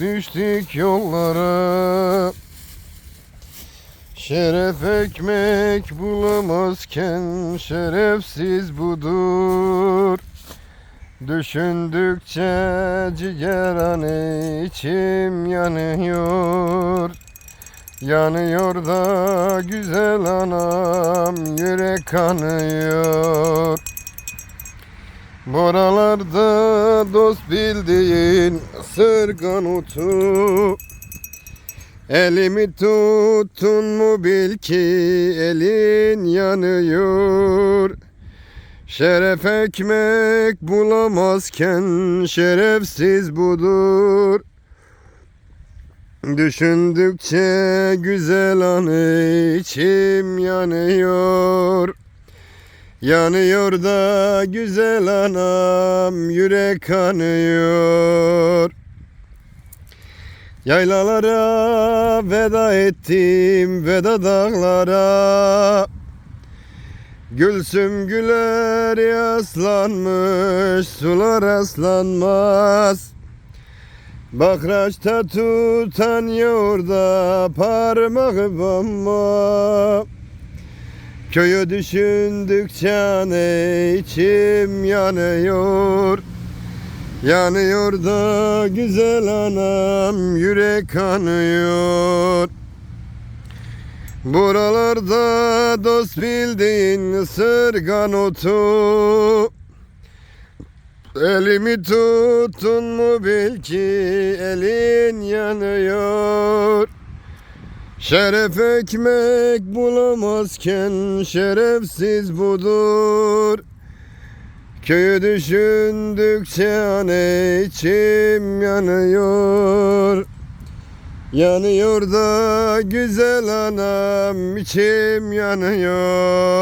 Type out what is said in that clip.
Düştük yollara. Şeref ekmek bulamazken şerefsiz budur. Düşündükçe ciğerane içim yanıyor. Yanıyor da güzel anam yürek kanıyor Buralarda dost bildiğin sırgan otu. Elimi tuttun mu bil ki elin yanıyor. Şeref ekmek bulamazken şerefsiz budur. Düşündükçe güzel anı içim yanıyor Yanıyor da güzel anam yürek kanıyor Yaylalara veda ettim veda dağlara. Gülsüm güler yaslanmış sular aslanmaz. Bakraçta tutan yoğurda parmağı bomba Köyü düşündükçe ne içim yanıyor. Yanıyor da güzel anam yürek kanıyor Buralarda dost bildiğin sırgan otu Elimi tuttun mu bil ki elin yanıyor Şeref ekmek bulamazken şerefsiz budur. Köyü düşündükçe anne içim yanıyor. Yanıyor da güzel anam içim yanıyor